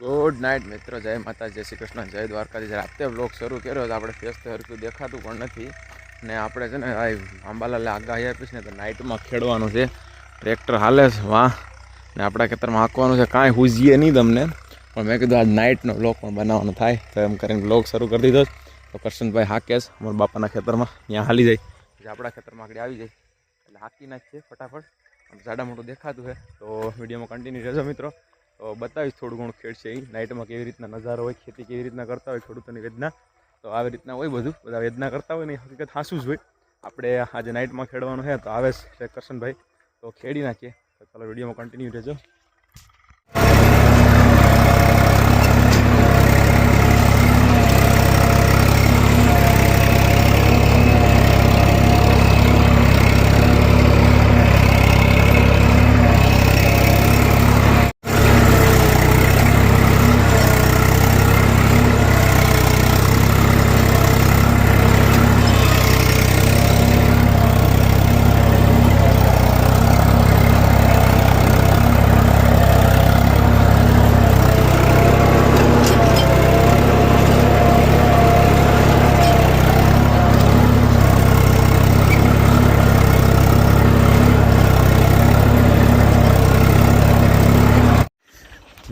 Good night મિત્રો. જય માતા જય શ્રી કૃષ્ણ, જય દ્વારકાથી રાતે બ્લોગ શરૂ કર્યો તો આપણે ફેસ તો હરક્યું દેખાતું પણ નથી. ને આપણે છે ને આ આંબાલાલે આગાહી આપીશ ને તો નાઇટમાં ખેડવાનું છે. ટ્રેક્ટર હાલે છે, વાહ. ને આપણા ખેતરમાં હાંકવાનું છે. કાંઈ હુજીએ નહીં તમને. પણ મેં કીધું આજ નાઇટનો બ્લોગ પણ બનાવવાનો થાય. તો એમ કરીને બ્લોગ શરૂ કરી દીધો તો કરશનભાઈ હાકે છે, અમારા બાપાના ખેતરમાં. ત્યાં હાલી જાય. પછી આપણા ખેતરમાં આગળ આવી જાય. એટલે હાકી નાખીએ ફટાફટ. ઝાડા મોટું દેખાતું છે. તો વિડીયોમાં કન્ટિન્યુ રહેજો, મિત્રો. બતાવીશ થોડું ઘણું ખેડ છે એ નાઇટમાં કેવી રીતના નજારો હોય, ખેતી કેવી રીતના કરતા હોય, ખેડૂતોની વેદના. તો આવી રીતના હોય બધું. બધા વેદના કરતા હોય ને હકીકત હાંસું જ હોય. આપણે આજે નાઇટમાં ખેડવાનું છે તો આવે છે કરશનભાઈ. તો ખેડી નાખીએ. તો ચાલો વિડીયોમાં કન્ટિન્યુ રહેજો.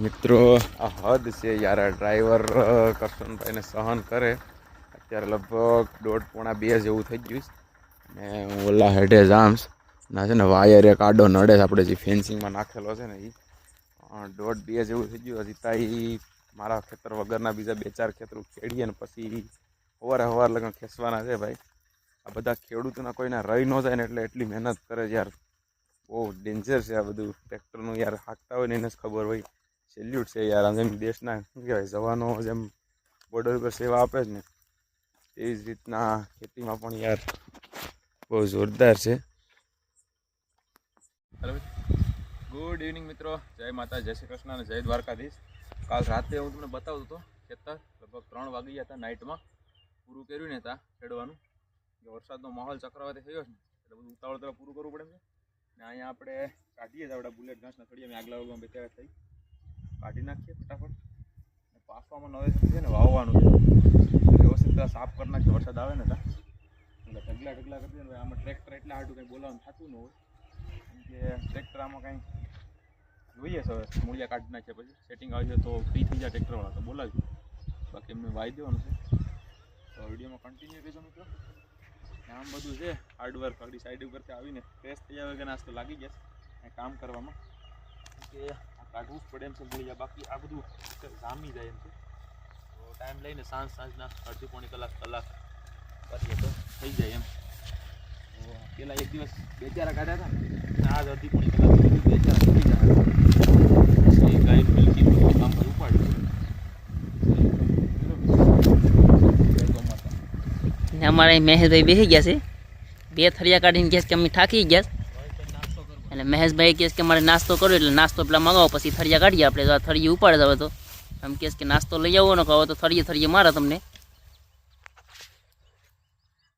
મિત્રો, આ હદ છે યાર, આ ડ્રાઈવર કરશનભાઈને સહન કરે. અત્યારે લગભગ દોઢ પોણા બે જેવું થઈ ગયું છે. ને હું ઓલા હેડે જામ્સ ના છે ને, વાયર એક આડો નડે છે, આપણે જે ફેન્સિંગમાં નાખેલો છે ને એ દોઢ બે જેવું થઈ ગયું. હજી તાઈ મારા ખેતર વગરના બીજા બે ચાર ખેતરો ખેડીએ ને પછી સવારે સવાર લગન ખેંચવાના છે ભાઈ. આ બધા ખેડૂતોના કોઈના રહી ન જાય ને એટલે એટલી મહેનત કરે છે યાર. બહુ ડેન્જર છે આ બધું. ટ્રેક્ટરનું યાર હાંકતા હોય ને એને જ ખબર હોય. સેલ્યુટ છે યાર જેમ દેશના શું કહેવાય, જવાનો જેમ બોર્ડર ઉપર સેવા આપે છે ને એ જ રીતના ખેતીમાં પણ યાર બહુ જોરદાર છે. ગુડ ઇવનિંગ મિત્રો. જય માતા, જય શ્રી કૃષ્ણ અને જય દ્વારકાધીશ. કાલ રાતે હું તમને બતાવતો હતો, ખેતર લગભગ ત્રણ વાગી ગયા હતા નાઇટમાં પૂરું કર્યું ને ત્યાં ખેડવાનું. વરસાદનો માહોલ ચક્રવાતી થયો છે એટલે બધું ઉતાવળ તરફ પૂરું કરવું પડે છે. ને અહીંયા આપણે કાઢીએ જ આપણા બુલેટ ઘાસના થડીએ, અમે આગલા વર્ગમાં બેચારા થઈ કાઢી નાખીએ ફટાફટ. પાસવામાં નવે છે ને વાવવાનું છે. વ્યવસ્થિત પેલા સાફ કરી નાખીએ, વરસાદ આવે ને ત્યાં એટલે ઢગલા ઢગલા કરી દે આમાં ટ્રેક્ટર એટલે હાટું કંઈ બોલાવવાનું થતું ન હોય. કે ટ્રેક્ટર આમાં કાંઈ જોઈએ હવે. મૂળિયા કાઢી નાખીએ પછી. સેટિંગ આવી જાય તો ફ્રી થઈ જાય ટ્રેક્ટરવાળા તો બોલાવી. બાકી એમને વાઈ દેવાનું છે. તો વિડીયોમાં કન્ટિન્યુ રહેજો મિત્રો આમ બધું છે. હાર્ડવર્ક આગળ સાઈડ ઉપરથી આવીને ફ્રેશ થઈ જાય કે નાસ્તો લાગી જશે. કામ કરવામાં. કે કાઢવું જ પડે એમ છે મૂળિયા બાકી આ બધું જામી જાય એમ છે. તો ટાઈમ લઈને સાંજ સાંજના અડધી પોણી કલાક કલાક કરીએ તો થઈ જાય એમ. તો પેલા એક દિવસ બે ચાર કાઢ્યા હતા ને આજ અડધી પોણી કલાક સુધી બે ચાર કરી જાય પછી ગાય મિલકી બધું કામ પર ઉપાડ્યું. જય ગૌ માતા. ને અમારે અહીં મહેશભાઈ બેસી ગયા છે. બે થરિયા કાઢીને કહે છે કે અમે થાકી ગયા છે. એટલે મહેશભાઈ કહે કે મારે નાસ્તો કરો એટલે નાસ્તો પેલા મંગાવો, પછી થરિયા કાઢીએ આપણે આ થરિયું ઉપાડે હવે તો. આમ કહેશ કે નાસ્તો લઈ આવો ને કહો તો થરિયે થરિયે મારે તમને.